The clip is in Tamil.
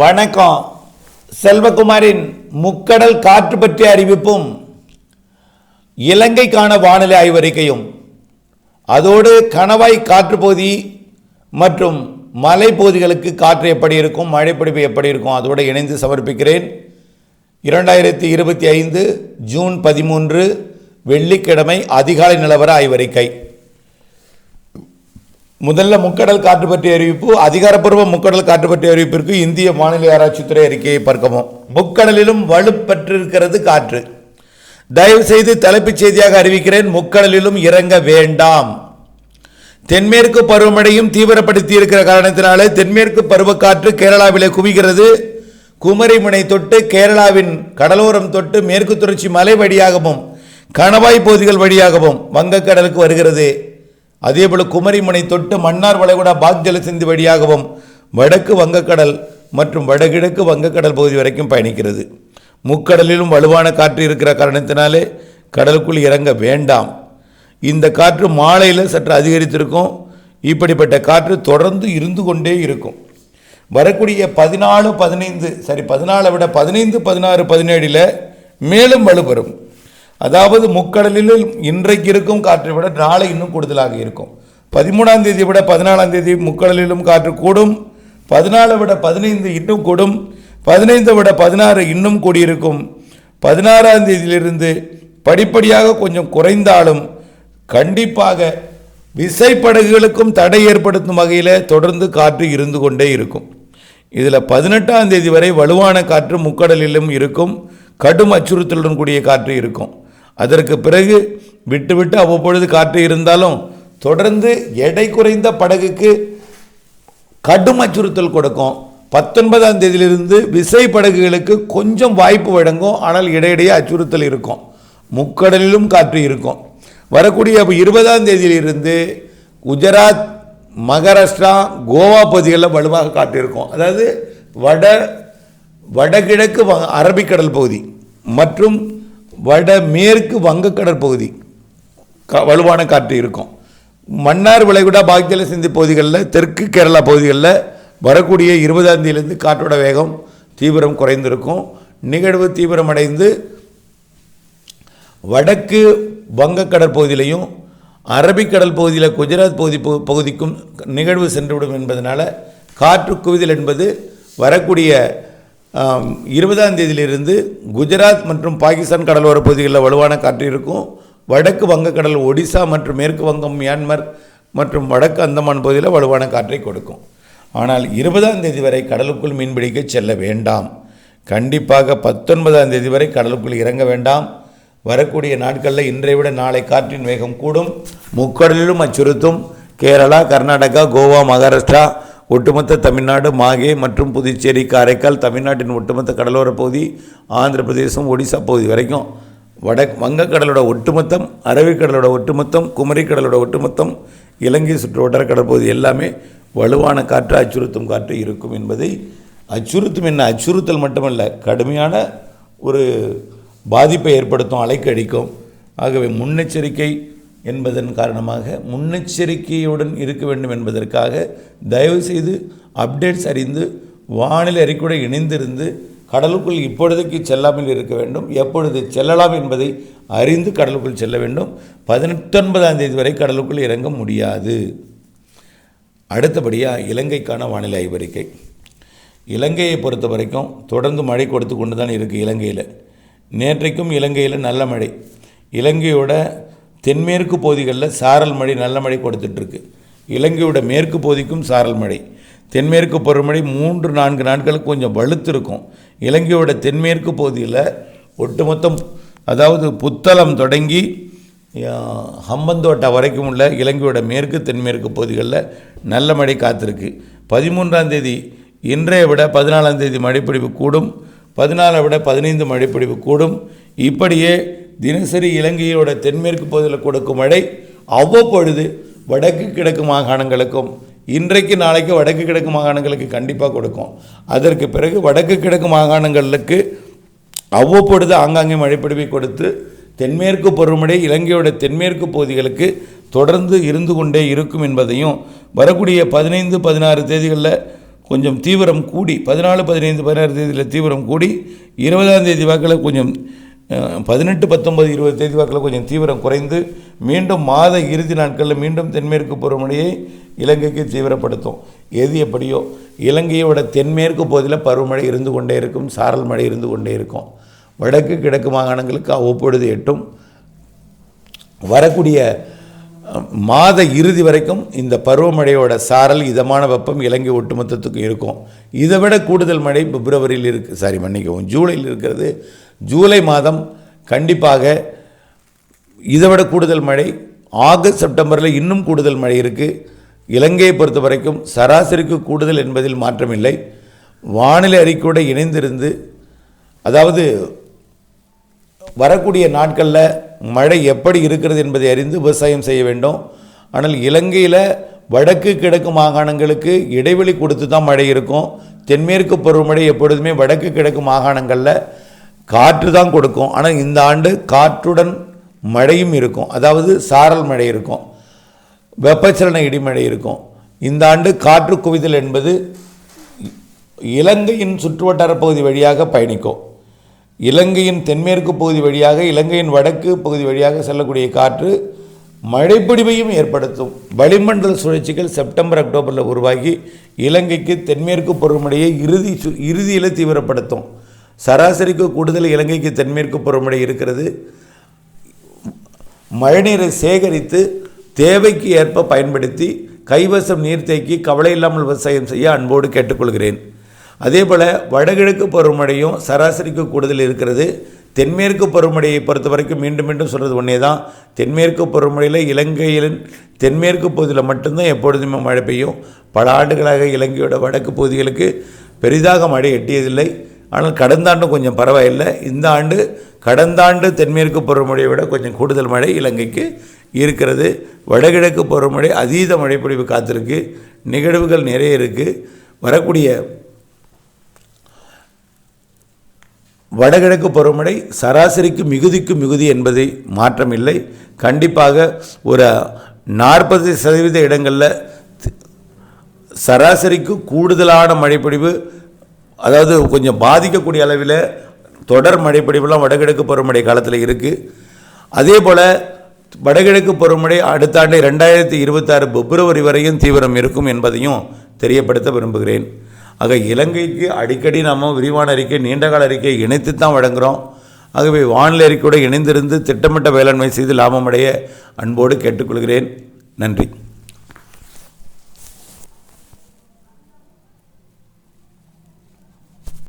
வணக்கம். செல்வகுமாரின் முக்கடல் காற்று பற்றிய அறிவிப்பும் இலங்கைக்கான வானிலை ஆய்வறிக்கையும் அதோடு கணவாய் காற்று பகுதி மற்றும் மலைப்பகுதிகளுக்கு காற்று எப்படி இருக்கும் மழைப்பிடிப்பு எப்படி இருக்கும் அதோடு இணைந்து சமர்ப்பிக்கிறேன். இரண்டாயிரத்தி இருபத்தி ஐந்து ஜூன் பதிமூன்று வெள்ளிக்கிழமை அதிகாலை நிலவர ஆய்வறிக்கை. முதல்ல முக்கடல் காற்று பற்றிய அறிவிப்பு அதிகாரப்பூர்வ முக்கடல் காற்று பற்றிய அறிவிப்பிற்கு இந்திய வானிலை ஆராய்ச்சித்துறை அறிக்கையை பார்க்கவும். முக்கடலிலும் வலுப்பெற்றிருக்கிறது காற்று. தயவு செய்து தலைப்புச் செய்தியாக அறிவிக்கிறேன் முக்கடலிலும் இறங்க வேண்டாம். தென்மேற்கு பருவமழையும் தீவிரப்படுத்தி இருக்கிற காரணத்தினாலே தென்மேற்கு பருவக்காற்று கேரளாவிலே குவிகிறது. குமரிமுனை தொட்டு கேரளாவின் கடலோரம் தொட்டு மேற்கு தொடர்ச்சி மலை வழியாகவும் கணவாய் பகுதிகள் வழியாகவும் வங்கக்கடலுக்கு வருகிறது. அதேபோல் குமரிமுனை தொட்டு மன்னார் வளைகுடா பாக் ஜலசிந்தி வழியாகவும் வடக்கு வங்கக்கடல் மற்றும் வடகிழக்கு வங்கக்கடல் பகுதி வரைக்கும் பயணிக்கிறது. முக்கடலிலும் வலுவான காற்று இருக்கிற காரணத்தினாலே கடலுக்குள் இறங்க வேண்டாம். இந்த காற்று மாலையில் சற்று அதிகரித்திருக்கும். இப்படிப்பட்ட காற்று தொடர்ந்து இருந்து கொண்டே இருக்கும். வரக்கூடிய பதினாலு பதினைந்து சரி பதினாலை விட பதினைந்து பதினாறு பதினேழில் மேலும் வலுப்பெறும். அதாவது முக்கடலில் இன்றைக்கு இருக்கும் காற்றை விட நாளை இன்னும் கூடுதலாக இருக்கும். பதிமூணாம் தேதியை விட பதினாலாம் தேதி முக்கடலிலும் காற்று கூடும். பதினாலை விட பதினைந்து இன்னும் கூடும். பதினைந்தை விட பதினாறு இன்னும் கூடியிருக்கும். பதினாறாம் தேதியிலிருந்து படிப்படியாக கொஞ்சம் குறைந்தாலும் கண்டிப்பாக விசைப்படகுகளுக்கும் தடை ஏற்படுத்தும் வகையில் தொடர்ந்து காற்று இருந்து கொண்டே இருக்கும். இதில் பதினெட்டாம் தேதி வரை வலுவான காற்று முக்கடலிலும் இருக்கும். கடும் அச்சுறுத்தலுடன் கூடிய காற்று இருக்கும். அதற்கு பிறகு விட்டு விட்டு அவ்வப்பொழுது காற்று இருந்தாலும் தொடர்ந்து எடை குறைந்த படகுக்கு கடும் அச்சுறுத்தல் கொடுக்கும். பத்தொன்பதாம் தேதியிலிருந்து விசை படகுகளுக்கு கொஞ்சம் வாய்ப்பு வழங்கும். ஆனால் இடையிடையே அச்சுறுத்தல் இருக்கும். முக்கடலிலும் காற்று இருக்கும். வரக்கூடிய இருபதாம் தேதியிலிருந்து குஜராத் மகாராஷ்டிரா கோவா பகுதிகளில் வலுவாக காற்று இருக்கும். அதாவது வட வடகிழக்கு வ அரபிக்கடல் பகுதி மற்றும் வட மேற்கு வங்கக்கடல் பகுதி. க வலுவான காற்று இருக்கும். மன்னார் விளைகுடா பாக்கியல சிந்தி பகுதிகளில் தெற்கு கேரளா பகுதிகளில் வரக்கூடிய இருபதாம் தேதியிலேருந்து காற்றோட வேகம் தீவிரம் குறைந்திருக்கும். நிகழ்வு தீவிரமடைந்து வடக்கு வங்கக்கடல் பகுதியிலையும் அரபிக்கடல் பகுதியில் குஜராத் பகுதி பகு- பகுதிக்கும் நிகழ்வு சென்றுவிடும் என்பதனால் காற்று குவிதல் என்பது வரக்கூடிய இருபதாம் தேதியிலிருந்து குஜராத் மற்றும் பாகிஸ்தான் கடலோர பகுதிகளில் வலுவான காற்று இருக்கும். வடக்கு வங்கக்கடல் ஒடிசா மற்றும் மேற்கு வங்கம் மியான்மர் மற்றும் வடக்கு அந்தமான் பகுதியில் வலுவான காற்றை கொடுக்கும். ஆனால் இருபதாம் தேதி வரை கடலுக்குள் மீன்பிடிக்க செல்ல வேண்டாம். கண்டிப்பாக பத்தொன்பதாம் தேதி வரை கடலுக்குள் இறங்க வேண்டாம். வரக்கூடிய நாட்களில் இன்றை விட நாளை காற்றின் வேகம் கூடும். முக்கடலிலும் அச்சுறுத்தும். கேரளா கர்நாடகா கோவா மகாராஷ்டிரா ஒட்டுமொத்த தமிழ்நாடு மாகே மற்றும் புதுச்சேரி காரைக்கால் தமிழ்நாட்டின் ஒட்டுமொத்த கடலோர பகுதி ஆந்திர பிரதேசம் ஒடிசா பகுதி வரைக்கும். வட வங்கக்கடலோட ஒட்டுமொத்தம் அரபிக்கடலோட ஒட்டுமொத்தம் குமரிக்கடலோட ஒட்டுமொத்தம் இலங்கை சுற்று வட்டார கடற்பகுதி எல்லாமே வலுவான காற்று அச்சுறுத்தும் காற்று இருக்கும் என்பதை அச்சுறுத்தும் என்ன? அச்சுறுத்தல் மட்டுமல்ல கடுமையான ஒரு பாதிப்பை ஏற்படுத்தும் அலைக்கழிக்கும். ஆகவே முன்னெச்சரிக்கை என்பதன் காரணமாக முன்னெச்சரிக்கையுடன் இருக்க வேண்டும் என்பதற்காக தயவுசெய்து அப்டேட்ஸ் அறிந்து வானிலை அறிக்கையுடன் இணைந்திருந்து கடலுக்குள் இப்பொழுதைக்கு செல்லாமல் இருக்க வேண்டும். எப்பொழுது செல்லலாம் என்பதை அறிந்து கடலுக்குள் செல்ல வேண்டும். பதினெட்டொன்பதாம் தேதி வரை கடலுக்குள் இறங்க முடியாது. அடுத்தபடியாக இலங்கைக்கான வானிலை ஆய்வறிக்கை. இலங்கையை பொறுத்த வரைக்கும் தொடர்ந்து மழை கொடுத்து கொண்டு தான் இருக்குது இலங்கையில். நேற்றைக்கும் இலங்கையில் நல்ல மழை. இலங்கையோட தென்மேற்கு பகுதிகளில் சாரல் மழை நல்ல மழை கொடுத்துட்ருக்கு. இலங்கையோட மேற்கு பகுதிக்கும் சாரல் மழை. தென்மேற்கு பருவமழை மூன்று நான்கு நாட்களுக்கு கொஞ்சம் வலுத்திருக்கும். இலங்கையோட தென்மேற்கு பகுதியில் ஒட்டுமொத்தம் அதாவது புத்தளம் தொடங்கி ஹம்பந்தோட்டா வரைக்கும் உள்ள இலங்கையோட மேற்கு தென்மேற்கு பகுதிகளில் நல்ல மழை காத்திருக்கு. பதிமூன்றாம் தேதி இன்றைய விட பதினாலாம் தேதி மழைப்பிடிப்பு கூடும். பதினாலை விட பதினைந்து மழைப்பிடிப்பு கூடும். இப்படியே தினசரி இலங்கையோட தென்மேற்கு பகுதியில் கொடுக்கும் மழை அவ்வப்பொழுது வடக்கு கிழக்கு மாகாணங்களுக்கும் இன்றைக்கு நாளைக்கு வடக்கு கிழக்கு மாகாணங்களுக்கு கண்டிப்பாக கொடுக்கும். அதற்கு பிறகு வடக்கு கிழக்கு மாகாணங்களுக்கு அவ்வப்பொழுது ஆங்காங்கே மழைப்பிடிவை கொடுத்து தென்மேற்கு பருவமழை இலங்கையோட தென்மேற்கு பகுதிகளுக்கு தொடர்ந்து இருந்து கொண்டே இருக்கும் என்பதையும் வரக்கூடிய பதினைந்து பதினாறு தேதிகளில் கொஞ்சம் தீவிரம் கூடி பதினாலு பதினைந்து பதினாறு தேதியில் தீவிரம் கூடி இருபதாம் தேதி வாக்கில் கொஞ்சம் பதினெட்டு பத்தொன்பது இருபது தேதி வாக்கில் கொஞ்சம் தீவிரம் குறைந்து மீண்டும் மாத இறுதி நாட்களில் மீண்டும் தென்மேற்கு பருவமழையை இலங்கைக்கு தீவிரப்படுத்தும். எது எப்படியோ இலங்கையோட தென்மேற்கு பகுதியில் பருவமழை இருந்து கொண்டே இருக்கும் சாரல் மழை இருந்து கொண்டே இருக்கும். வடக்கு கிழக்கு மாகாணங்களுக்கு அவ்வப்பொழுது எட்டும். வரக்கூடிய மாத இறுதி வரைக்கும் இந்த பருவமழையோட சாரல் இதமான வெப்பம் இலங்கை ஒட்டுமொத்தத்துக்கும் இருக்கும். இதை விட கூடுதல் மழை பிப்ரவரியில் இருக்கு. சாரி மன்னிக்கவும் ஜூலையில் இருக்கிறது. ஜூலை மாதம் கண்டிப்பாக இதை விட கூடுதல் மழை ஆகஸ்ட் செப்டம்பரில் இன்னும் கூடுதல் மழை இருக்குது இலங்கையை பொறுத்த வரைக்கும் சராசரிக்கு கூடுதல் என்பதில் மாற்றமில்லை. வானிலை அறிக்கையோடு இணைந்திருந்து அதாவது வரக்கூடிய நாட்களில் மழை எப்படி இருக்கிறது என்பதை அறிந்து விவசாயம் செய்ய வேண்டும். ஆனால் இலங்கையில் வடக்கு கிழக்கு மாகாணங்களுக்கு இடைவெளி கொடுத்து தான் மழை இருக்கும். தென்மேற்கு பருவமழை எப்பொழுதுமே வடக்கு கிழக்கு மாகாணங்களில் காற்று தான் கொடுக்கும். ஆனால் இந்த ஆண்டு காற்றுடன் மழையும் இருக்கும். அதாவது சாரல் மழை இருக்கும். வெப்பச்சலன இடிமழை இருக்கும். இந்த ஆண்டு காற்று குவிதல் என்பது இலங்கையின் சுற்றுவட்டார பகுதி வழியாக பயணிக்கும். இலங்கையின் தென்மேற்கு பகுதி வழியாக இலங்கையின் வடக்கு பகுதி வழியாக செல்லக்கூடிய காற்று மழைப்பிடிவையும் ஏற்படுத்தும். வளிமண்டல சுழற்சிகள் செப்டம்பர் அக்டோபரில் உருவாகி இலங்கைக்கு தென்மேற்கு பருவமழையை இறுதி சு- இறுதியில் தீவிரப்படுத்தும். சராசரிக்கு கூடுதல் இலங்கைக்கு தென்மேற்கு பருவமழை இருக்கிறது. மழைநீரை சேகரித்து தேவைக்கு ஏற்ப பயன்படுத்தி கைவசம் நீர்த்தேக்கி கவலை இல்லாமல் விவசாயம் செய்ய அன்போடு கேட்டுக்கொள்கிறேன். அதே போல் வடகிழக்கு பருவமழையும் சராசரிக்கு கூடுதல் இருக்கிறது. தென்மேற்கு பருவமழையை பொறுத்த வரைக்கும் மீண்டும் மீண்டும் சொல்கிறது ஒன்றே தான் தென்மேற்கு பருவமழையில் இலங்கையின் தென்மேற்கு பகுதியில் மட்டும்தான் எப்பொழுதுமே மழை பெய்யும். பல ஆண்டுகளாக இலங்கையோட வடக்கு பகுதிகளுக்கு பெரிதாக மழை எட்டியதில்லை. ஆனால் கடந்த ஆண்டு கொஞ்சம் பரவாயில்லை. இந்த ஆண்டு கடந்த ஆண்டு தென்மேற்கு பருவமழையை விட கொஞ்சம் கூடுதல் மழை இலங்கைக்கு இருக்கிறது. வடகிழக்கு பருவமழை அதீத மழைப்பொழிவு காத்திருக்கு. நிகழ்வுகள் நிறைய இருக்குது வரக்கூடிய வடகிழக்கு பருவமழை சராசரிக்கு மிகுதிக்கு மிகுதி என்பதை மாற்றமில்லை. கண்டிப்பாக ஒரு நாற்பது சதவீத இடங்களில் சராசரிக்கு கூடுதலான மழைப்பொழிவு அதாவது கொஞ்சம் பாதிக்கக்கூடிய அளவில் தொடர் மழைப்பொழிவுலாம் வடகிழக்கு பருவமழை காலத்தில் இருக்குது அதே போல் வடகிழக்கு பருவமழை அடுத்த ஆண்டு ரெண்டாயிரத்தி இருபத்தாறு பிப்ரவரி வரையும் தீவிரம் இருக்கும் என்பதையும் தெரியப்படுத்த விரும்புகிறேன். ஆக இலங்கைக்கு அடிக்கடி நம்ம விரிவான அறிக்கை நீண்டகால அறிக்கை இணைத்து தான் வழங்குகிறோம் ஆகவே வானிலை அறிக்கையோடு இணைந்திருந்து திட்டமிட்ட வேளாண்மை செய்து லாபமடைய அன்போடு கேட்டுக்கொள்கிறேன். நன்றி.